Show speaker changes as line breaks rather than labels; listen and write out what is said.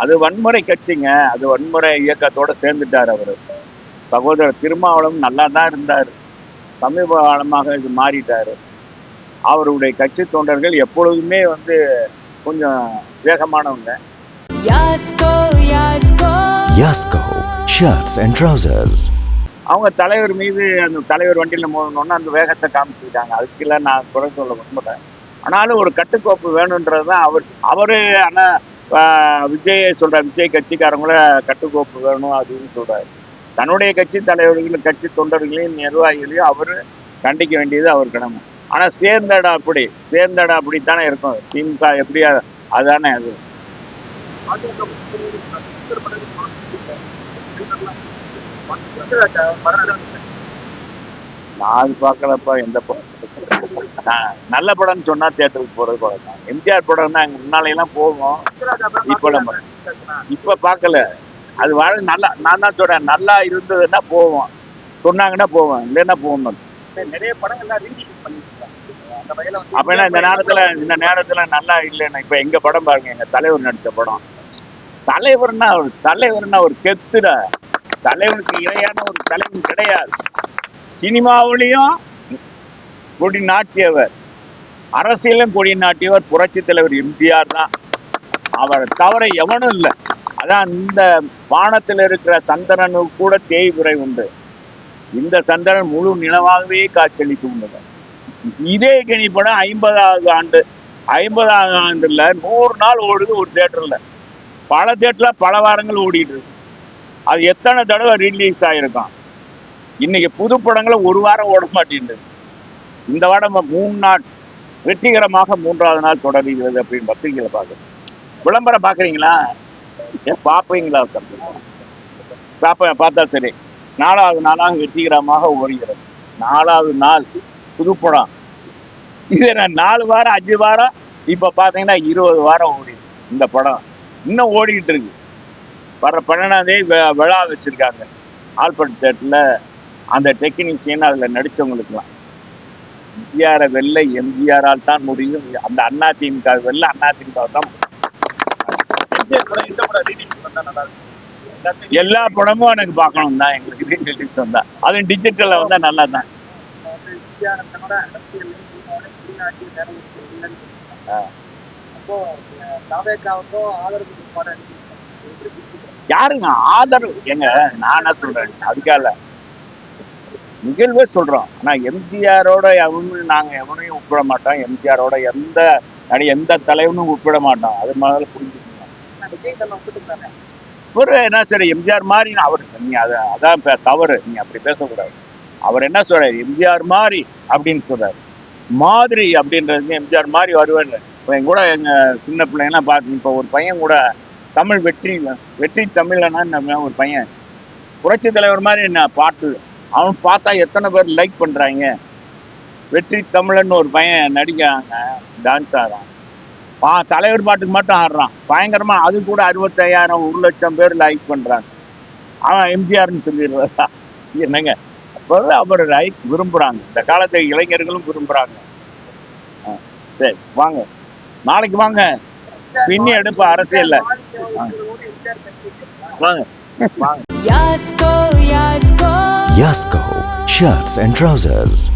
அது வன்முறை கட்சிங்க. அது வன்முறை இயக்கத்தோட சேர்ந்துட்டார் அவர். சகோதரர் திருமாவளவன் நல்லா தான் இருந்தார். சமீப காலமாக இது மாறிட்டார். அவருடைய கட்சி தொண்டர்கள் எப்பொழுதுமே வந்து கொஞ்சம் வேகமானவங்க.
Yasko
Shirts and Trousers.
அவங்க தலைவர் மீது அந்த தலைவர் வண்டியில் மோதணும்னு அந்த வேகத்தை காமிச்சிருக்காங்க அதுக்கெல்லாம் நான் குறை சொல்ல விரும்புகிறேன் ஆனாலும் ஒரு கட்டுக்கோப்பு வேணுன்றது தான் அவர் அவரு ஆனால் விஜய் சொல்ற விஜய் கட்சிக்காரங்கள கட்டுக்கோப்பு வேணும் அப்படின்னு சொல்றாரு. தன்னுடைய கட்சி தலைவர்களும் கட்சி தொண்டர்களையும் நிர்வாகிகளையும் அவர் கண்டிக்க வேண்டியது அவர் கடமை. ஆனால் சேர்ந்தடா அப்படி சேர்ந்தடா அப்படித்தானே இருக்கும். திமுக எப்படியா அதுதானே அது. நான் பார்க்கலப்பா எந்த படம் நல்ல படம்னு சொன்னா தியேட்டருக்கு போறது படம் எம்ஜிஆர் படம் தான் முன்னாலையெல்லாம் போவோம். இப்ப நம்ம இப்ப பார்க்கல. அது வாழ நல்லா நான் தான் சொல்றேன் நல்லா இருந்ததுன்னா போவோம். சொன்னாங்கன்னா போவோம் இல்லைன்னா போவோம்
நிறைய படங்கள்லாம் ரீமேக் பண்ணிருக்காங்க
அப்ப என்ன இந்த நேரத்துல இந்த நேரத்துல நல்லா இல்லைன்னா இப்ப எங்க படம் பாருங்க எங்க தலைவர் நடிச்ச படம். தலைவர்னா ஒரு தலைவர்னா ஒரு கெத்துட. தலைவனுக்கு இணையான ஒரு தலைவன் கிடையாது. சினிமாவிலையும் கொடி நாட்டியவர் அரசியலும் கொடி நாட்டியவர் புரட்சி தலைவர் எம்ஜிஆர் தான். அவர் தவிர எவனும் இல்லை. அதான் இந்த வானத்தில் இருக்கிற சந்திரனுக்கு கூட தேய்பிறை உண்டு. இந்த சந்திரன் முழு நிலவாகவே காட்சியளிக்க உண்டு இதே கணி படம் ஐம்பதாவது ஆண்டு ஐம்பதாவது ஆண்டுல நூறு நாள் ஓடுது ஒரு தேட்டர்ல. பல தேட்டர்ல பல வாரங்கள் ஓடிட்டு இருக்கு. அது எத்தனை தடவை ரிலீஸ் ஆயிருக்கான்? இன்னைக்கு புது படங்களை ஒரு வாரம் ஓட மாட்டேங்குது இந்த வாரம் மூணு நாள் வெற்றிகரமாக மூன்றாவது நாள் தொடர்கிறது அப்படின்னு பத்திரிகையில பார்க்குறேன் விளம்பரம் பார்க்குறீங்களா? ஏன் பார்ப்பீங்களா? பார்ப்பேன் பார்த்தா சரி. நாலாவது நாளாக வெற்றிகரமாக ஓடுகிறது. நாலாவது நாள் புதுப்படம் இது நான் நாலு வாரம் அஞ்சு வாரம்? இப்போ பார்த்தீங்கன்னா இருபது வாரம் ஓடி இந்த படம். இன்னும் ஓடிக்கிட்டு இருக்கு. வர பன்னெண்டாம் தேதி விழா வச்சிருக்காங்க. ஆல்பர்ட் தேட்டரில் அந்த டெக்னீஷியன் அதில் நடித்தவங்களுக்குலாம் எம்ஜிஆரை வெல்ல எம்ஜிஆரால் தான் முடியும். அந்த அண்ணா திமுக வெல்ல அண்ணா திமுக தான் எல்லா படமும் எனக்கு பார்க்கணும் தான். எங்களுக்கு வந்தா. அதுவும் டிஜிட்டலில் வந்தால் நல்லா தான்
வந்து?
யாருங்க? ஆதரவு. எங்க நானா சொல்றேன்? அதுக்காக நிகழ்வே சொல்றோம். ஆனா எம்ஜிஆரோட எவனும் நாங்க எவனையும் ஒப்பிட மாட்டோம். எம்ஜிஆரோட எந்த நடி எந்த தலைவனும் ஒப்பிட மாட்டோம். அது முதல்ல புரிஞ்சுக்கணும். ஒரு என்ன சொல்ற எம்ஜிஆர் மாதிரி நான் அவர் நீ அதை அதான் தவறு. நீ அப்படி பேசக்கூடாது. அவர் என்ன சொல்றாரு? எம்ஜிஆர் மாதிரி அப்படின்னு சொல்றாரு. மாதிரி அப்படின்றது எம்ஜிஆர் மாதிரி வருவேன் இப்போ என் கூட எங்க சின்ன பிள்ளைங்கலாம் பார்த்து இப்போ ஒரு பையன் கூட தமிழ் வெற்றி வெற்றி தமிழனா நம்ம ஒரு பையன் புரட்சி தலைவர் மாதிரி என்ன பாட்டு அவன் பார்த்தா எத்தனை பேர் லைக் பண்ணுறாங்க வெற்றி தமிழன் ஒரு பையன் நடிக்கிறாங்க டான்ஸ் ஆடுறான். பா தலைவர் பாட்டுக்கு மட்டும் ஆடுறான். பயங்கரமாக அது கூட அறுபத்தையாயிரம் ஒரு லட்சம் பேர் லைக் பண்ணுறாங்க அவன் எம்ஜிஆர்னு சொல்லிடுறதா? என்னங்க? அப்போ அவர் லைக் விரும்புகிறாங்க இந்த காலத்தை இளைஞர்களும் விரும்புகிறாங்க ஆ, சரி வாங்க. நாளைக்கு வாங்க. பின்னி எடுப்பு அரசியல்ல. வாங்க.
Yasko, Yasko.
Yasko Shirts and Trousers.